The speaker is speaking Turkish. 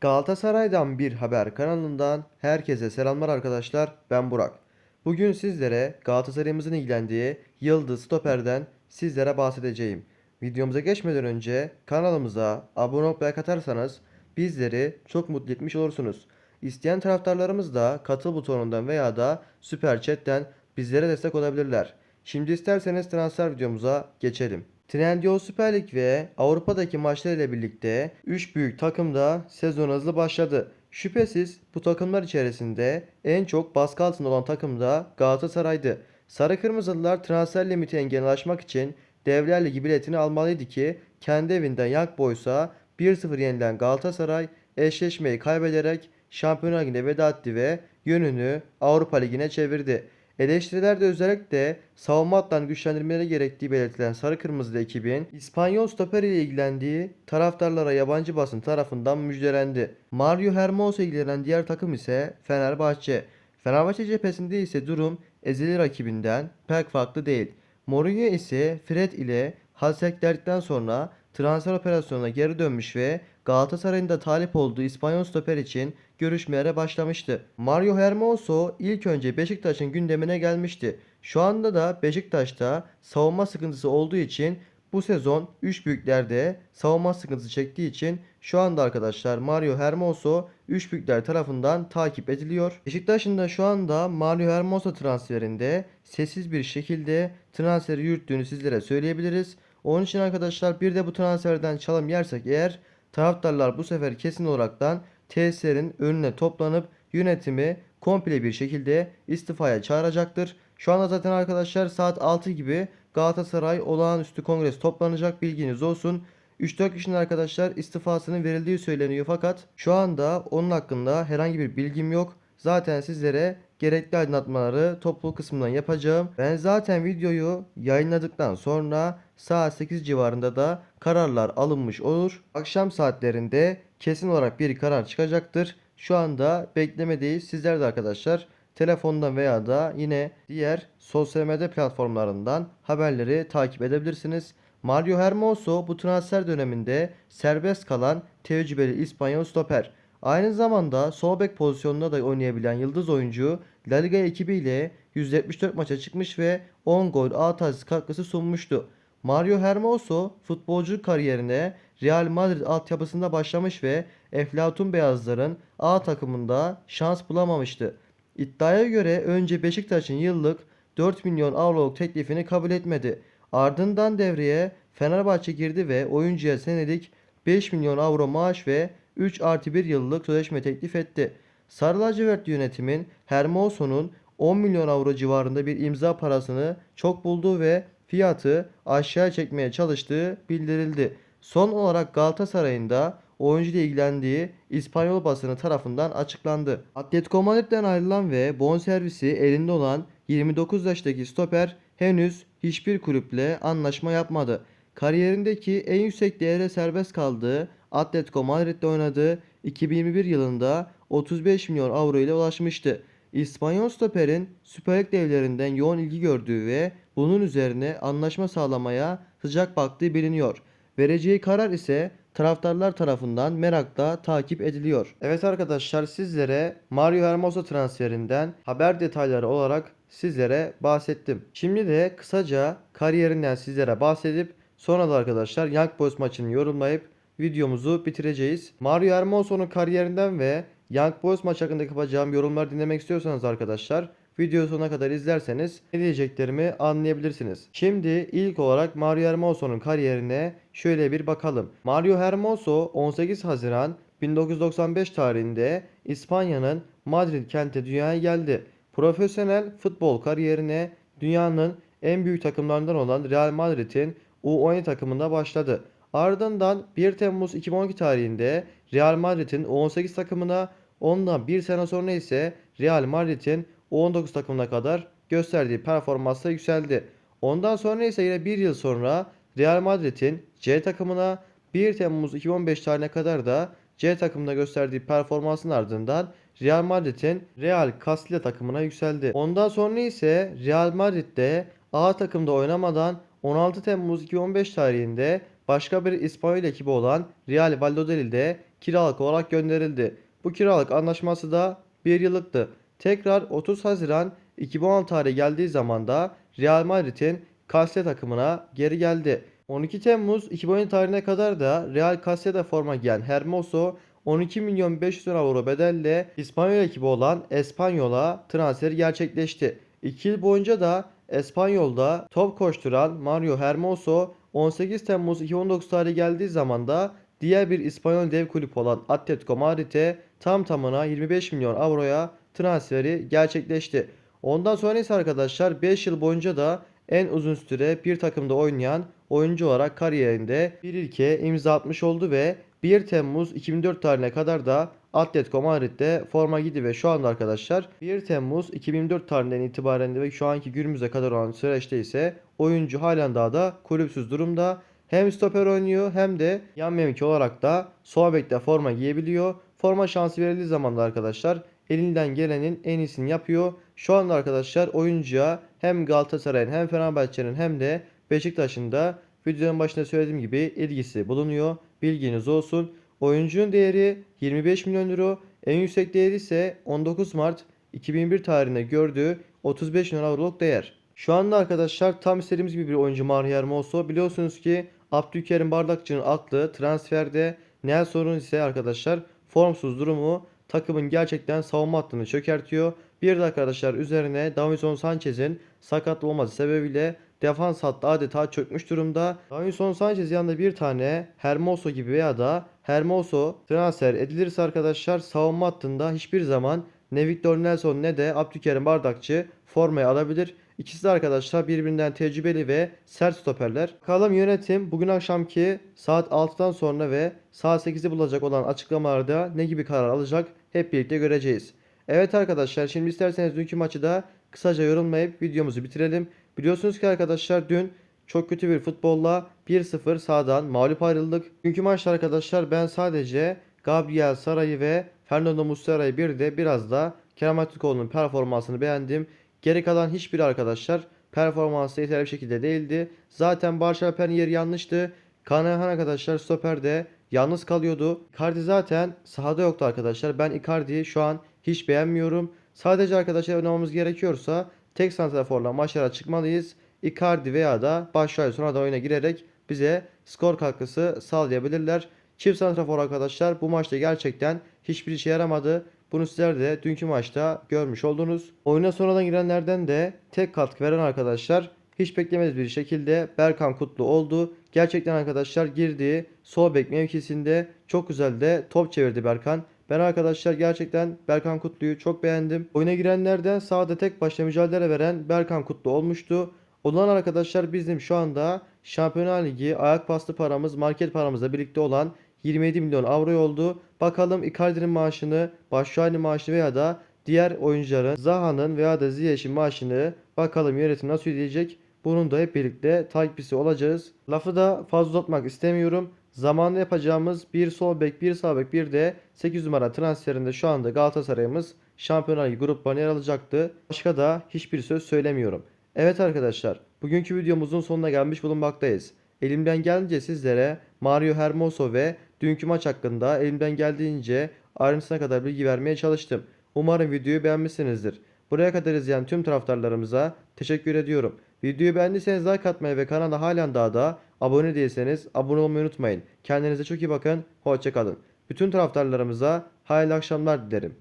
Galatasaray'dan bir haber kanalından herkese selamlar arkadaşlar. Ben Burak. Bugün sizlere Galatasaray'ımızın ilgilendiği Yıldız Stoper'den sizlere bahsedeceğim. Videomuza geçmeden önce kanalımıza abone olup like atarsanız bizleri çok mutlu etmiş olursunuz. İsteyen taraftarlarımız da katıl butonundan veya da süper chatten bizlere destek olabilirler. Şimdi isterseniz transfer videomuza geçelim. Trendyol Süper Lig ve Avrupa'daki maçlar ile birlikte 3 büyük takım da sezon hızlı başladı. Şüphesiz bu takımlar içerisinde en çok baskı altında olan takım da Galatasaray'dı. Sarı Kırmızılılar transfer limiti engeline aşmak için Devler Ligi biletini almalıydı ki kendi evinden Young Boys'a 1-0 yenilen Galatasaray eşleşmeyi kaybederek Şampiyonlar Ligi'ne veda etti ve yönünü Avrupa Ligi'ne çevirdi. Eleştirilerde özellikle savunma hatlarını güçlendirmeleri gerektiği belirtilen Sarı Kırmızılı ekibin İspanyol stoper ile ilgilendiği taraftarlara yabancı basın tarafından müjdelendi. Mario Hermoso ilgilenen diğer takım ise Fenerbahçe. Fenerbahçe cephesinde ise durum ezeli rakibinden pek farklı değil. Mourinho ise Fred ile hasretlerdikten sonra transfer operasyonuna geri dönmüş ve Galatasaray'ın da talip olduğu İspanyol stoper için görüşmelere başlamıştı. Mario Hermoso ilk önce Beşiktaş'ın gündemine gelmişti. Şu anda da Beşiktaş'ta savunma sıkıntısı olduğu için bu sezon 3 büyüklerde savunma sıkıntısı çektiği için şu anda arkadaşlar Mario Hermoso 3 büyükler tarafından takip ediliyor. Beşiktaş'ın da şu anda Mario Hermoso transferinde sessiz bir şekilde transferi yürüttüğünü sizlere söyleyebiliriz. Onun için arkadaşlar bir de bu transferden çalım yersek eğer taraftarlar bu sefer kesin olaraktan tesislerin önüne toplanıp yönetimi komple bir şekilde istifaya çağıracaktır. Şu anda zaten arkadaşlar saat 6 gibi Galatasaray olağanüstü kongres toplanacak bilginiz olsun. 3-4 kişinin arkadaşlar istifasının verildiği söyleniyor fakat şu anda onun hakkında herhangi bir bilgim yok. Zaten sizlere gerekli aydınlatmaları topluluk kısmından yapacağım. Ben zaten videoyu yayınladıktan sonra saat 8 civarında da kararlar alınmış olur. Akşam saatlerinde kesin olarak bir karar çıkacaktır. Şu anda beklemedeyiz. Sizler de arkadaşlar telefondan veya da yine diğer sosyal medya platformlarından haberleri takip edebilirsiniz. Mario Hermoso bu transfer döneminde serbest kalan tecrübeli İspanyol stoper. Aynı zamanda sol bek pozisyonunda da oynayabilen yıldız oyuncu La Liga ekibiyle 174 maça çıkmış ve 10 gol 6 asist katkısı sunmuştu. Mario Hermoso futbolcu kariyerine Real Madrid altyapısında başlamış ve Eflatun Beyazların A takımında şans bulamamıştı. İddiaya göre önce Beşiktaş'ın yıllık 4 milyon avroluk teklifini kabul etmedi. Ardından devreye Fenerbahçe girdi ve oyuncuya senelik 5 milyon avro maaş ve 3 artı 1 yıllık sözleşme teklif etti. Sarı lacivert yönetimin Hermoso'nun 10 milyon avro civarında bir imza parasını çok bulduğu ve fiyatı aşağı çekmeye çalıştığı bildirildi. Son olarak Galatasaray'ın da oyuncu ile ilgilendiği İspanyol basını tarafından açıklandı. Atletico Madrid'den ayrılan ve bonservisi elinde olan 29 yaşındaki stoper henüz hiçbir kulüple anlaşma yapmadı. Kariyerindeki en yüksek değere serbest kaldığı Atletico Madrid'de oynadığı 2021 yılında 35 milyon avro ile ulaşmıştı. İspanyol stoperin Süper Lig devlerinden yoğun ilgi gördüğü ve bunun üzerine anlaşma sağlamaya sıcak baktığı biliniyor. Vereceği karar ise taraftarlar tarafından merakla takip ediliyor. Evet arkadaşlar sizlere Mario Hermoso transferinden haber detayları olarak sizlere bahsettim. Şimdi de kısaca kariyerinden sizlere bahsedip sonra da arkadaşlar Young Boys maçını yorumlayıp videomuzu bitireceğiz. Mario Hermoso'nun kariyerinden ve Young Boys maç hakkında yapacağım yorumlar dinlemek istiyorsanız arkadaşlar videoyu sonuna kadar izlerseniz ne diyeceklerimi anlayabilirsiniz. Şimdi ilk olarak Mario Hermoso'nun kariyerine şöyle bir bakalım. Mario Hermoso 18 Haziran 1995 tarihinde İspanya'nın Madrid kenti dünyaya geldi. Profesyonel futbol kariyerine dünyanın en büyük takımlarından olan Real Madrid'in U17 takımında başladı. Ardından 1 Temmuz 2012 tarihinde Real Madrid'in U18 takımına, ondan bir sene sonra ise Real Madrid'in U19 takımına kadar gösterdiği performansla yükseldi. Ondan sonra ise yine bir yıl sonra Real Madrid'in C takımına 1 Temmuz 2015 tarihine kadar da C takımında gösterdiği performansın ardından Real Madrid'in Real Castilla takımına yükseldi. Ondan sonra ise Real Madrid'de A takımda oynamadan 16 Temmuz 2015 tarihinde başka bir İspanyol ekibi olan Real Valladolid'de kiralık olarak gönderildi. Bu kiralık anlaşması da bir yıllıktı. Tekrar 30 Haziran 2016 tarihi geldiği zaman da Real Madrid'in Castilla takımına geri geldi. 12 Temmuz 2017 tarihine kadar da Real Castilla'da forma giyen Hermoso 12 milyon 500 bin euro bedelle İspanyol ekibi olan Espanyol'a transferi gerçekleşti. 2 yıl boyunca da Espanyol'da top koşturan Mario Hermoso 18 Temmuz 2019 tarihi geldiği zaman da diğer bir İspanyol dev kulüp olan Atletico Madrid'e tam tamına 25 milyon avroya transferi gerçekleşti. Ondan sonra ise arkadaşlar 5 yıl boyunca da en uzun süre bir takımda oynayan oyuncu olarak kariyerinde bir ilke imza atmış oldu ve 1 Temmuz 2004 tarihine kadar da Atletico Madrid'de forma giydi ve şu anda arkadaşlar 1 Temmuz 2004 tarihinden itibaren de ve şu anki günümüze kadar olan süreçte ise oyuncu halen daha da kulüpsüz durumda. Hem stoper oynuyor hem de yan mevki olarak da sol bekte forma giyebiliyor. Forma şansı verildiği zaman da arkadaşlar elinden gelenin en iyisini yapıyor. Şu anda arkadaşlar oyuncuya hem Galatasaray'ın hem Fenerbahçe'nin hem de Beşiktaş'ın da videonun başında söylediğim gibi ilgisi bulunuyor. Bilginiz olsun. Oyuncunun değeri 25 milyon euro. En yüksek değeri ise 19 Mart 2001 tarihinde gördüğü 35 milyon avroluk değer. Şu anda arkadaşlar tam istediğimiz gibi bir oyuncu Mario Hermoso. Biliyorsunuz ki Abdülkerim Bardakçı'nın aklı transferde Nelson'un ise arkadaşlar formsuz durumu takımın gerçekten savunma hattını çökertiyor. Bir de arkadaşlar üzerine Davinson Sanchez'in sakatlı olması sebebiyle defans hattı adeta çökmüş durumda. Davinson Sanchez yanında bir tane Hermoso gibi veya da Hermoso transfer edilirse arkadaşlar savunma hattında hiçbir zaman ne Victor Nelson ne de Abdülkerim Bardakçı formayı alabilir. İkisi de arkadaşlar birbirinden tecrübeli ve sert stoperler. Bakalım yönetim bugün akşamki saat 6'dan sonra ve saat 8'i bulacak olan açıklamalarda ne gibi karar alacak hep birlikte göreceğiz. Evet arkadaşlar şimdi isterseniz dünkü maçı da kısaca yorumlayıp videomuzu bitirelim. Biliyorsunuz ki arkadaşlar dün çok kötü bir futbolla 1-0 sağdan mağlup ayrıldık. Dünkü maçta arkadaşlar ben sadece Gabriel Saray'ı ve Fernando Muslera'yı bir de biraz da Kerem Aktürkoğlu'nun performansını beğendim. Geri kalan hiçbir arkadaşlar performansı yeterli bir şekilde değildi. Zaten Barış Alper'in yeri yanlıştı. Kanahan arkadaşlar stoperde yalnız kalıyordu. Icardi zaten sahada yoktu arkadaşlar. Ben Icardi'yi şu an hiç beğenmiyorum. Sadece arkadaşlar oynamamız gerekiyorsa tek santraforla maçlara çıkmalıyız. Icardi veya da Başşuay sonra da oyuna girerek bize skor katkısı sağlayabilirler. Çift santrafor arkadaşlar bu maçta gerçekten hiçbir işe yaramadı. Bunu sizler de dünkü maçta görmüş oldunuz. Oyuna sonradan girenlerden de tek katkı veren arkadaşlar hiç beklemediğimiz bir şekilde Berkan Kutlu oldu. Gerçekten arkadaşlar girdiği sol bek mevkisinde çok güzel de top çevirdi Berkan. Ben arkadaşlar gerçekten Berkan Kutlu'yu çok beğendim. Oyuna girenlerden sahada tek başına mücadele veren Berkan Kutlu olmuştu. Olan arkadaşlar bizim şu anda Şampiyonlar Ligi ayak pastı paramız market paramızla birlikte olan 27 milyon avro oldu. Bakalım Icardi'nin maaşını, Başşuay'ın maaşını veya da diğer oyuncuların Zaha'nın veya da Ziyech'in maaşını bakalım yönetim nasıl ödeyecek. Bunun da hep birlikte takipçisi olacağız. Lafı da fazla uzatmak istemiyorum. Zamanında yapacağımız bir sol bek, bir sağ bek, bir de 8 numara transferinde şu anda Galatasaray'ımız Şampiyonlar Ligi gruplarına yer alacaktı. Başka da hiçbir söz söylemiyorum. Evet arkadaşlar, bugünkü videomuzun sonuna gelmiş bulunmaktayız. Elimden geldiğince sizlere Mario Hermoso ve dünkü maç hakkında elimden geldiğince ayrıntısına kadar bilgi vermeye çalıştım. Umarım videoyu beğenmişsinizdir. Buraya kadar izleyen tüm taraftarlarımıza teşekkür ediyorum. Videoyu beğendiyseniz like atmayı ve kanala halen daha da abone değilseniz abone olmayı unutmayın. Kendinize çok iyi bakın. Hoşçakalın. Bütün taraftarlarımıza hayırlı akşamlar dilerim.